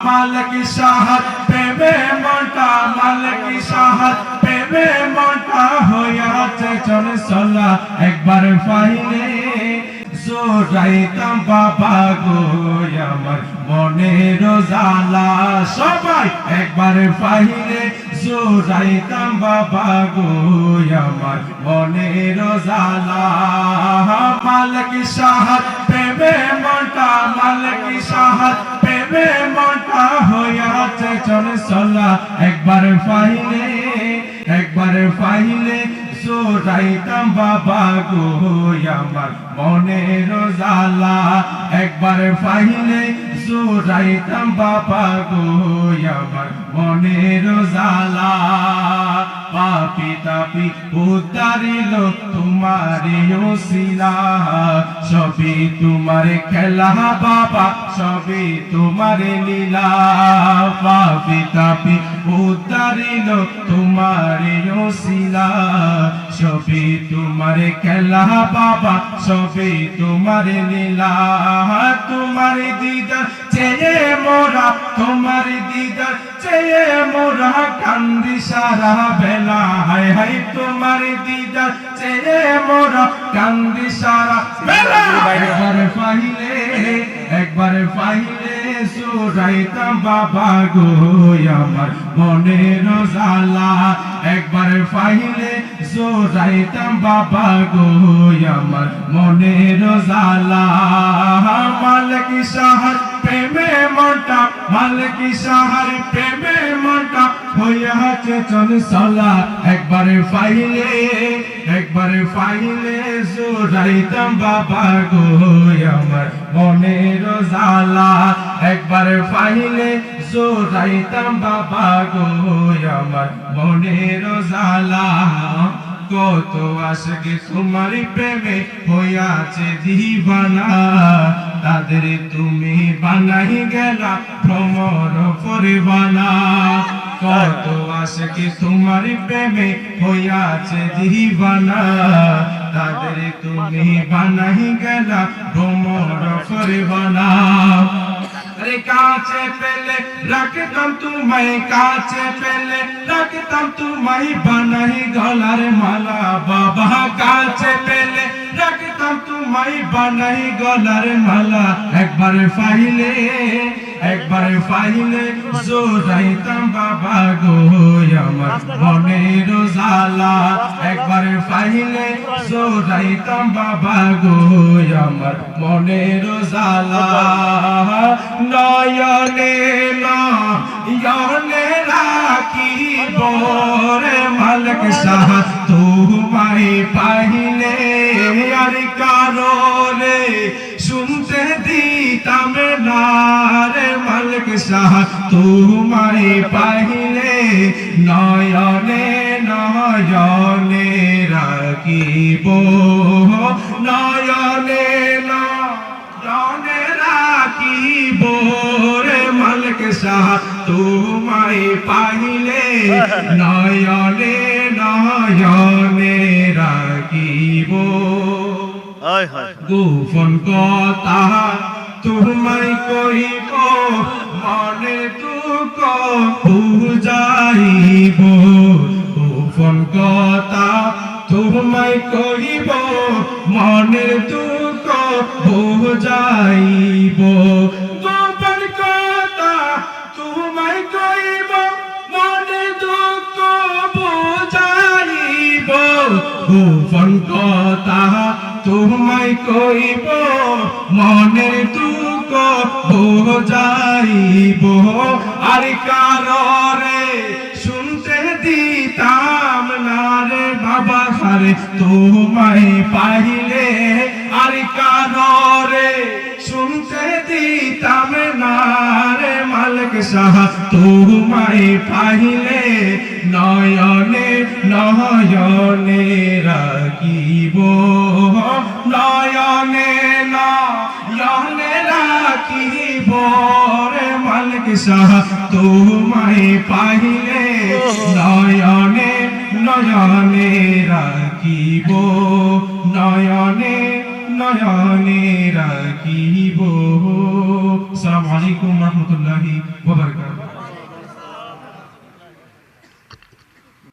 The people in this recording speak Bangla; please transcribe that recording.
মালিক সাহাত প্রেমে মনটা, মালিক সাহাত প্রেমে মনটা হইয়াছে চলে চলা একবার পাইলে জোরাইতাম বাবা গো, আমার মনের জালা সবাই একবার পাইলে জোরাইতাম বাবা গো, আমার মনের জালা মালিক সাহাত প্রেমে মনটা, মালিক সাহাত প্রেমে হইয়াছে চলে চলা একবারে ফাইলে, একবার ফাইলে, সোরাইতাম বাবা গো আমার মনের জালা একবার ফাইলে, সোরাইতাম বাবা গো আমার মনের জালা পাপি তাপি উদ্ধারিল তোমারে ওসিলা। সবই তোমার খেলা বাবা, সবই তোমার লীলা পাপি তাপি উদ্ধারিল তোমারে ওসিলা। সবই তোমার খেলা বাবা, সবই তোমার লীলা তোমার দিদার চেয়ে মোরা, তোমার দিদার চেয়ে মোরা কান্দি সারা বেলা। হায় হাই তোমার দিদার চেয়ে মোরা কান্দি সারা বেলা। একবার পাইলে একবার পাইলে সুরাইতাম বাবা গো আমার মনের জালা একবার পাইলে সুরাইতাম বাবা গো, আমার মনের জালা মালিক সাহার প্রেমে মনটা, মালিক সাহার প্রেমে মনটা হইয়াছে চল চলা একবার পাইলে একবার পাইলে সুরাইতাম বাবা গো আমার মনের জালা একবার পাইলে সুরাইতাম বাবা গো আমার মনের জালা কত আশকে তোমার প্রেমে হইয়াছে দিবানা, তাদের তুমি বানাই গেলা ভ্রমর পরিবানা। কত আশকে তোমার প্রেমে হইয়াছে দিবানা? তাদের তুমি বানাই গেলা ভ্রমর পরিবানা আরে কাছে পেলে রাখতাম তোমায়, কাছে পেলে রাখতাম তোমায়, বানাই গলার মালা বাবা। কাছে পেলে রাখতাম তোমায়, বানাই গলার মালা। একবার পাইলে একবার পাইলে জোরাইতাম বাবা গো, আমার মনের জালা একবার পাইলে জোরাইতাম বাবা গো, আমার মনের জালা নয়নে নয়নে রাখি বরে মালক সাহ তোমায় পাইলে আর কারণে শুনতে রে সাহ তোমায় পাইলে নয়নে নয়নে রাখিব। নয়নে নয়নে রাখিব রে মালক সাহ তোমায় পাইলে নয়নে নয়নে রাখিব। গোপন কথা তোমায় কইব মনে দুঃখ বুঝাইব গোপন কথা তোমায় কইব মনে দুঃখ বুঝাইব গোপন কথা তোমায় কইব মনে দুঃখ বুঝাইব গোপন কথা তোমায় কইব মনে দুঃখ বোঝাইব আর কাররে শুনতে দিতাম না রে বাবা হারে তোমায় পাইলে। আর কাররে শুনতে দিতাম না রে মালিক সাহা, তোমায় পাইলে নয়নে নয়নে রাখিব। নয়নে নয়নে রাখিব। রে মালিক সাহা তোমায় পাইলে নয়নে নয়নে রাখিব। নয়নে নয়নে রাখিব। আসসালামু আলাইকুম রহমতুল্লাহি